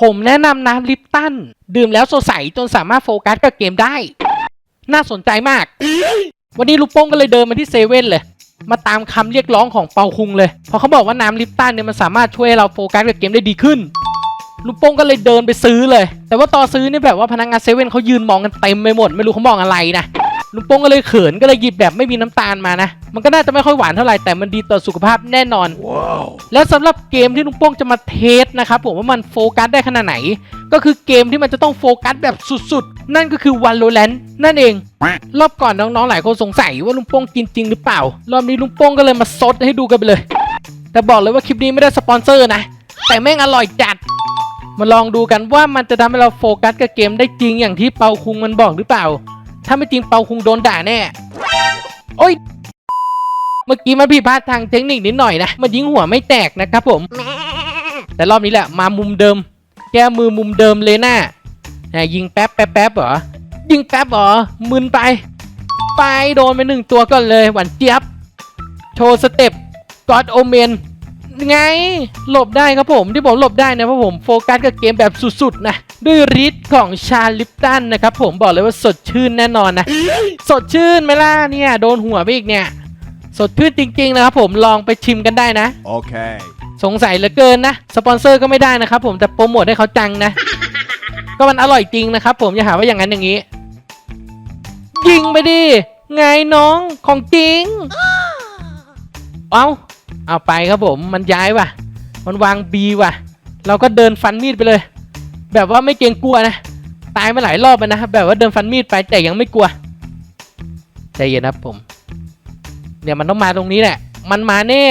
ผมแนะนำน้ำลิปตัน ดื่มแล้วสดใสจนสามารถโฟกัสกับเกมได้ น่าสนใจมาก วันนี้ลูกโป้งก็เลยเดินมาที่เซเว่นเลย มาตามคำเรียกร้องของเปาคุงเลย เพราะเขาบอกว่าน้ำลิปตันเนี่ยมันสามารถช่วยเราโฟกัสกับเกมได้ดีขึ้นลูกโป้งก็เลยเดินไปซื้อเลย แต่ว่าตอนซื้อนี่แบบว่าพนักงานเซเว่นเขายืนมองกันเต็มไปหมด ไม่รู้เขามองอะไรนะ ลุงโป้งก็เลยเขินก็เลยหยิบแบบไม่มีน้ำตาลมานะ มันก็น่าจะไม่ค่อยหวานเท่าไหร่แต่มันดีต่อสุขภาพแน่นอนและสำหรับเกมที่ลุงโป้งจะมาเทสนะครับผมว่ามันโฟกัสได้ขนาดไหน ก็คือเกมที่มันจะต้องโฟกัสแบบสุดๆ นั่นก็คือ Valorant นั่นเอง รอบก่อนน้องๆหลายคนสงสัยว่าลุงโป้งกินจริงหรือเปล่า รอบนี้ลุงโป้งก็เลยมาซดให้ดูกันไปเลย แต่บอกเลยว่าคลิปนี้ไม่ได้สปอนเซอร์นะ แต่แม่งอร่อยจัดมาลองดูกันว่ามันจะทำให้เราโฟกัสกับเกมได้จริงอย่างที่เปาคุงมันบอกหรือเปล่า ถ้าไม่จริงเปาคงโดนด่าแน่ โอ้ย เมื่อกี้มันผิดพลาดทางเทคนิคนิดหน่อยนะ มันยิงหัวไม่แตกนะครับผม แต่รอบนี้แหละมามุมเดิม แก้มือมุมเดิมเลยนะ่ะอะยิงแป๊บแป๊บแป๊บเหรอ ยิงแป๊บเหรอ มึนไป ไปโดนไปหนึ่งตัวก่อนเลยหวานเจี๊ยบ โชว์สเต็ปกอดโอเมนไง หลบได้ครับผม ที่ผมหลบได้นะเพราะผมโฟกัสกับเกมแบบสุดๆนะ ด้วยฤทธิ์ของชาลิปตันนะครับผมบอกเลยว่าสดชื่นแน่นอนนะ สดชื่นไหมล่ะเนี่ยโดนหัวไปอีกเนี่ย สดชื่นจริง ๆ นะครับผมลองไปชิมกันได้นะ Okay. สงสัยเหลือเกินนะ สปอนเซอร์ก็ไม่ได้นะครับผมแต่โปรโมทให้เขาจังนะ ก็มันอร่อยจริงนะครับผมอย่าหาว่าอย่างนั้นอย่างนี้ ยิงไปดิไงน้องของจริง เอาเอาไปครับผมมันย้ายว่ะ มันวางบีว่ะ เราก็เดินฟันมีดไปเลย แบบว่าไม่เกรงกลัวนะ ตายมาหลายรอบแล้วนะแบบว่าเดินฟันมีดไปแต่ยังไม่กลัว ใจเย็นครับผม เนี่ยมันต้องมาตรงนี้แหละ มันมาแน่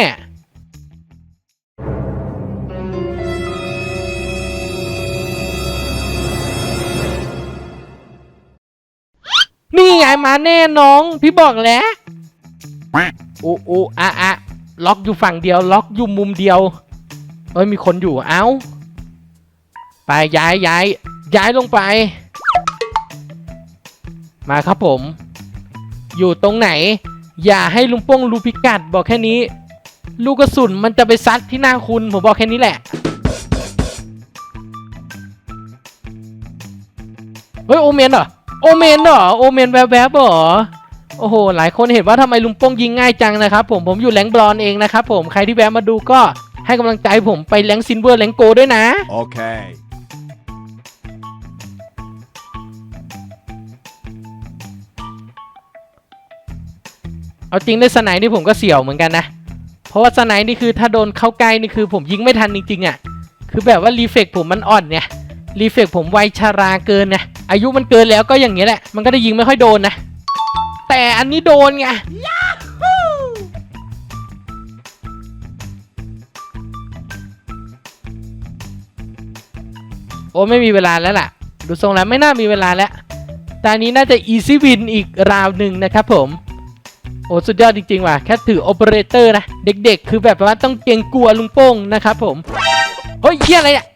นี่ไงมาแน่น้อง พี่บอกแล้วโอ้โอ้อะอะล็อกอยู่ฝั่งเดียว ล็อกอยู่มุมเดียวเอ้ยมีคนอยู่ เอ้า ไปย้ายย้ายย้ายลงไป มาครับผม อยู่ตรงไหน อย่าให้ลุงป้งรู้พิกัดบอกแค่นี้ ลูกกระสุนมันจะไปซัดที่หน้าคุณผมบอกแค่นี้แหละเฮ้ยโอเมนเหรอโอเมนเหรอโอเมนแวบๆเหรอโอ้โห หลายคนเห็นว่าทำไมลุงป้งยิงง่ายจังนะครับผมผมอยู่แรงบอนเองนะครับผมใครที่แวะมาดูก็ให้กำลังใจผมไปแรงซินเวอร์แรงโกด้วยนะ Okay. เเอาจริงในสไนด์นี่ผมก็เสี่ยวเหมือนกันนะ เพราะว่าสไนด์นี่คือถ้าโดนเข้าใกล้นี่คือผมยิงไม่ทันจริงๆอะ่ะ คือแบบว่ารีเฟกผมมันอ่อนเนี่ยรีเฟกผมวัยชาราเกินนะอายุมันเกินแล้วก็อย่างเงี้ยแหละ มันก็ได้ยิงไม่ค่อยโดนนะ แต่อันนี้โดนไงโอ้ไม่มีเวลาแล้วล่ะ ดูทรงแล้วไม่น่ามีเวลาแล้ว ตอนนี้น่าจะอีซี่วินอีกราวหนึ่งนะครับผม โอ้สุดยอดจริงๆว่ะแค่ถือโอเปอเรเตอร์นะ เด็กๆ คือแบบว่าต้องเกรงกลัวลุงโป้งนะครับผมเฮ้ยเฮียอะไรเนี่ย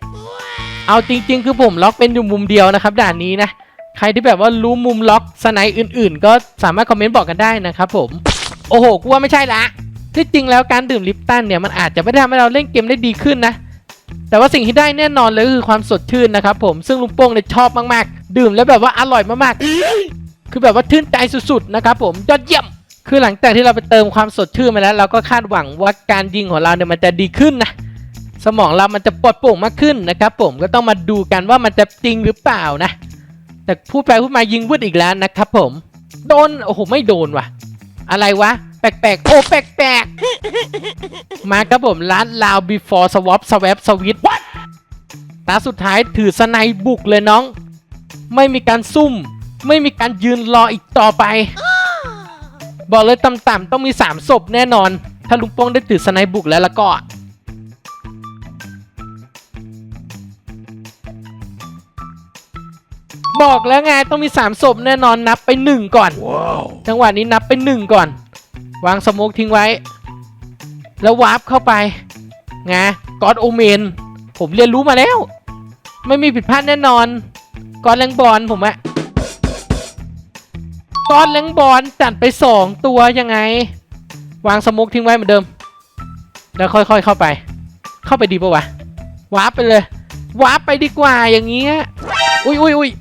เอาจริง ๆ คือผมล็อกเป็นอยู่มุมเดียวนะครับ ด่านนี้นะ ใครที่แบบว่ารู้มุมล็อกสไนด์อื่น ๆ ก็สามารถคอมเมนต์บอกกันได้นะครับผมโอ้โหกูว่าไม่ใช่ละที่จริงแล้วการดื่มลิปตันเนี่ยมันอาจจะไม่ได้ทำให้เราเล่นเกมได้ดีขึ้นนะแต่ว่าสิ่งที่ได้แน่นอนเลยคือความสดชื่นนะครับผมซึ่งลุงโป้งเนี่ยชอบมากๆ ดื่มแล้วแบบว่าอร่อยมากๆ คือแบบว่าชื่นใจสุดๆนะครับผมยอดเยี่ยม คือหลังจากที่เราไปเติมความสดชื่นมาแล้ว เราก็คาดหวังว่าการยิงของเราเนี่ยมันจะดีขึ้นนะสมองเรามันจะปลดโปร่งมากขึ้นนะครับ ผมก็ต้องมาดูกันว่ามันจะจริงหรือเปล่านะ แต่พูดไปพูดมายิงวืดอีกแล้วนะครับ ผมโดนโอ้โหไม่โดนว่ะ อะไรวะ แปลกๆโอ้แปลกๆมาครับผมร้านลาว before swap swap switch ตาสุดท้ายถือสไนบุกเลยน้อง ไม่มีการซุ่ม ไม่มีการยืนรออีกต่อไป บอกเลยต่ำๆต้องมี 3 ศพแน่นอน ถ้าลุงโป้งได้ถือสไนด์บุกแล้วแล้วก็บอกแล้วไงต้องมี 3 ศพแน่นอนนับไป 1 ก่อน Wow. จังหวะนี้นับไป 1 ก่อน วางสโมกทิ้งไว้ แล้ววาร์ปเข้าไปไงกอดโอเมน ผมเรียนรู้มาแล้ว ไม่มีผิดพลาดแน่นอนกอดแรงบอลผมอะ กอดแรงบอลจัดไป2ตัวยังไง วางสโมกทิ้งไว้เหมือนเดิม แล้วค่อยๆเข้าไป เข้าไปดีปะวะวาร์ปไปเลยวาร์ปไปดีกว่าอย่างเงี้ยอุ้ยอุ้ยอุ้ย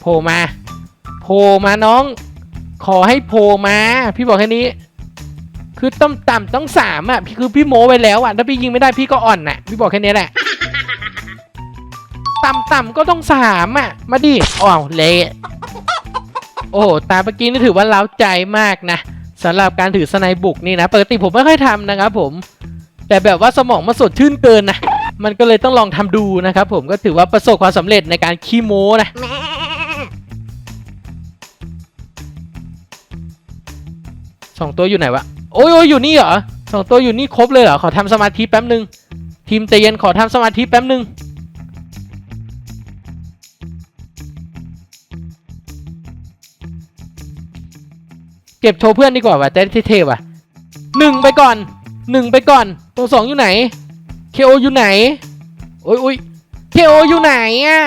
โผล่มา โผล่มาน้อง ขอให้โผล่มา พี่บอกแค่นี้ คือต้องต่ำต้องสามอะพี่คือพี่โม้ไปแล้วอะถ้าพี่ยิงไม่ได้พี่ก็อ่อนน่ะ พี่บอกแค่นี้แหละ ต่ำๆก็ต้องสามอะ มาดิอ้าวเละโอ้โหตาเมื่อกี้นี่ถือว่าเล้าใจมากนะสำหรับการถือสไนบุกนี่นะปกติผมไม่ค่อยทำนะครับผม แต่แบบว่าสมองมันสดชื่นเกินนะมันก็เลยต้องลองทำดูนะครับผมก็ถือว่าประสบความสำเร็จในการขี้โม้นะสองตัวอยู่ไหนวะ โอ้ยโอ้ยอยู่นี่เหรอสองตัวอยู่นี่ครบเลยเหรอ ขอทำสมาธิแป๊บหนึ่งทีมใจเย็นขอทำสมาธิแป๊บหนึ่งเก็บโชว์เพื่อนดีกว่าว่ะจะได้เท่ๆว่ะหนึ่งไปก่อนหนึ่งไปก่อน ตัวสองอยู่ไหนเคโออยู่ไหน โอ้ยโอ้ยเคโออยู่ไหนอะ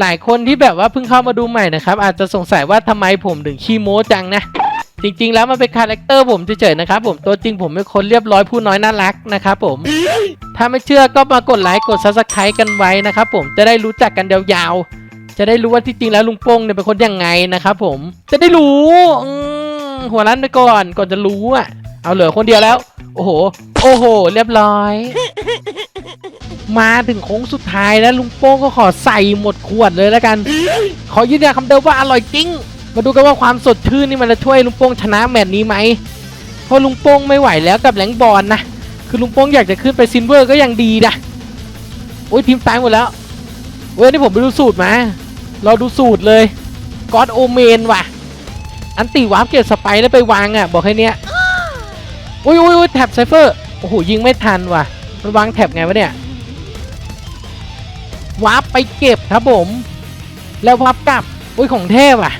หลายคนที่แบบว่าเพิ่งเข้ามาดูใหม่นะครับ อาจจะสงสัยว่าทำไมผมถึงขี้โม้จังนะ จริงๆ แล้วมันเป็นคาแรคเตอร์ผมเฉยๆนะครับผมตัวจริงผมเป็นคนเรียบร้อยผู้น้อยน่ารักนะครับผม ถ้าไม่เชื่อก็มากดไลค์กดซับสไครต์กันไว้นะครับผมจะได้รู้จักกันยาวๆ จะได้รู้ว่าที่จริงแล้วลุงโป้งเนี่ยเป็นคนยังไงนะครับผมจะได้รู้อืมหัวร้านไปก่อนก่อนจะรู้อะเอาเหลือคนเดียวแล้ว โอ้โห โอ้โห เรียบร้อย มาถึงโค้งสุดท้ายแล้วลุงโป้งก็ขอใส่หมดขวดเลยแล้วกัน ขอยืนยันคำเดิมว่าอร่อยจริง มาดูกันว่าความสดชื่นนี่มันจะช่วยลุงโป้งชนะแมตช์นี้ไหมเพราะลุงโป้งไม่ไหวแล้วกับแหลงบอลนะ คือลุงโป้งอยากจะขึ้นไปซินเวอร์ก็ยังดีนะโอ้ยทีมตายหมดแล้วเว้ยนี่ผมไปดูสูตรมา เราดูสูตรเลยก็อดโอเมนว่ะ อันติวาร์ปเก็บสไปร์แล้วไปวางอะ บอกแค่เนี้ยอุ้ยอุ้ยอุ้ยแท็บไซเฟอร์ โอ้โหยิงไม่ทันว่ะ มันวางแท็บไงวะเนี่ยวาร์ปไปเก็บครับผม แล้ววาร์ปกลับอุ้ยของเทพอะ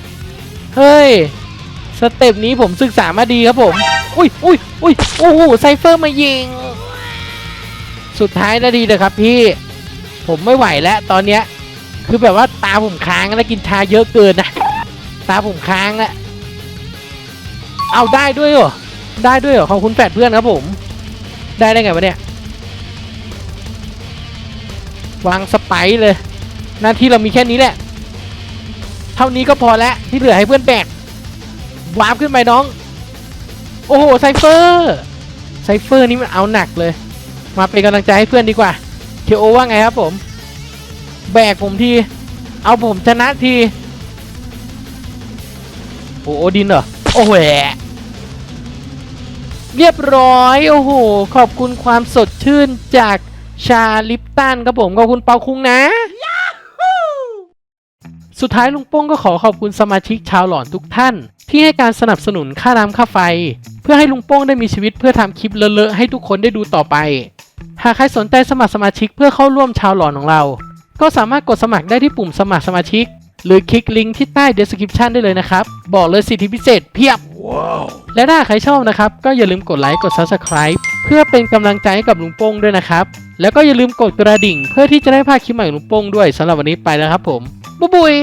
เฮ้ย สเต็ปนี้ผมศึกษามาดีครับผม อุ้ยอุ้ยอุ้ยโอ้โหไซเฟอร์มายิง สุดท้ายนาทีเลยครับพี่ ผมไม่ไหวแล้วตอนเนี้ย คือแบบว่าตาผมค้างแล้วกินชาเยอะเกินนะ ตาผมค้างแล้วเอาได้ด้วยเหรอ ได้ด้วยเหรอ ขอบคุณแปดเพื่อนครับผม ได้ได้ไงวะเนี่ย วางสไปร์เลย หน้าที่เรามีแค่นี้แหละ เท่านี้ก็พอแล้วที่เหลือให้เพื่อนแบกวาร์ปขึ้นไปน้อง โอ้โหไซเฟอร์ไซเฟอร์นี่มันเอาหนักเลย มาเป็นกำลังใจให้เพื่อนดีกว่าเคโอว่าไงครับผม แบกผมที เอาผมชนะที โอ้โอดินเหรอ โอ้โหแหวเรียบร้อย โอ้โห ขอบคุณความสดชื่นจากชาลิปตันครับผม ขอบคุณเปาคุงนะ สุดท้ายลุงโป้งก็ขอขอบคุณสมาชิกชาวหลอนทุกท่าน ที่ให้การสนับสนุนค่าน้ำค่าไฟ เพื่อให้ลุงโป้งได้มีชีวิตเพื่อทำคลิปเลอะๆให้ทุกคนได้ดูต่อไป หากใครสนใจสมัครสมาชิกเพื่อเข้าร่วมชาวหลอนของเรา ก็สามารถกดสมัครได้ที่ปุ่มสมัครสมาชิก หรือคลิกลิงก์ที่ใต้ description ได้เลยนะครับ บอกเลยสิทธิพิเศษเพียบและถ้าใครชอบนะครับก็อย่าลืมกดไลค์กด subscribe เพื่อเป็นกำลังใจให้กับลุงโป้งด้วยนะครับแล้วก็อย่าลืมกดกระดิ่ง เพื่อที่จะได้พลาดคลิปใหม่ของลุงโป้งด้วยสำหรับวันนี้ไปแล้วครับผม บ๊ายบาย